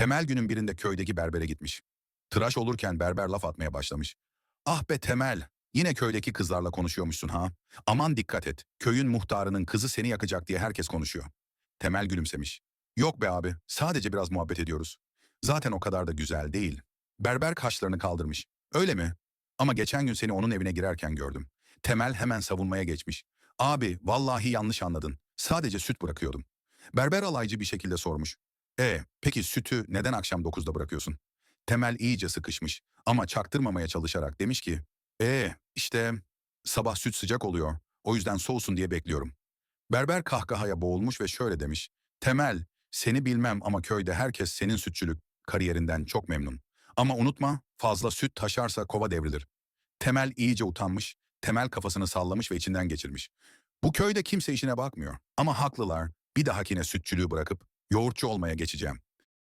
Temel günün birinde köydeki berbere gitmiş. Tıraş olurken berber laf atmaya başlamış. Ah be Temel, yine köydeki kızlarla konuşuyormuşsun ha. Aman dikkat et, köyün muhtarının kızı seni yakacak diye herkes konuşuyor. Temel gülümsemiş. Yok be abi, sadece biraz muhabbet ediyoruz. Zaten o kadar da güzel değil. Berber kaşlarını kaldırmış. Öyle mi? Ama geçen gün seni onun evine girerken gördüm. Temel hemen savunmaya geçmiş. Abi, vallahi yanlış anladın. Sadece süt bırakıyordum. Berber alaycı bir şekilde sormuş. E, peki sütü neden akşam 9'da bırakıyorsun? Temel iyice sıkışmış ama çaktırmamaya çalışarak demiş ki, e işte sabah süt sıcak oluyor, o yüzden soğusun diye bekliyorum. Berber kahkahaya boğulmuş ve şöyle demiş, Temel, seni bilmem ama köyde herkes senin sütçülük kariyerinden çok memnun. Ama unutma, fazla süt taşarsa kova devrilir. Temel iyice utanmış, Temel kafasını sallamış ve içinden geçirmiş. Bu köyde kimse işine bakmıyor ama haklılar, bir dahakine sütçülüğü bırakıp yoğurtçu olmaya geçeceğim.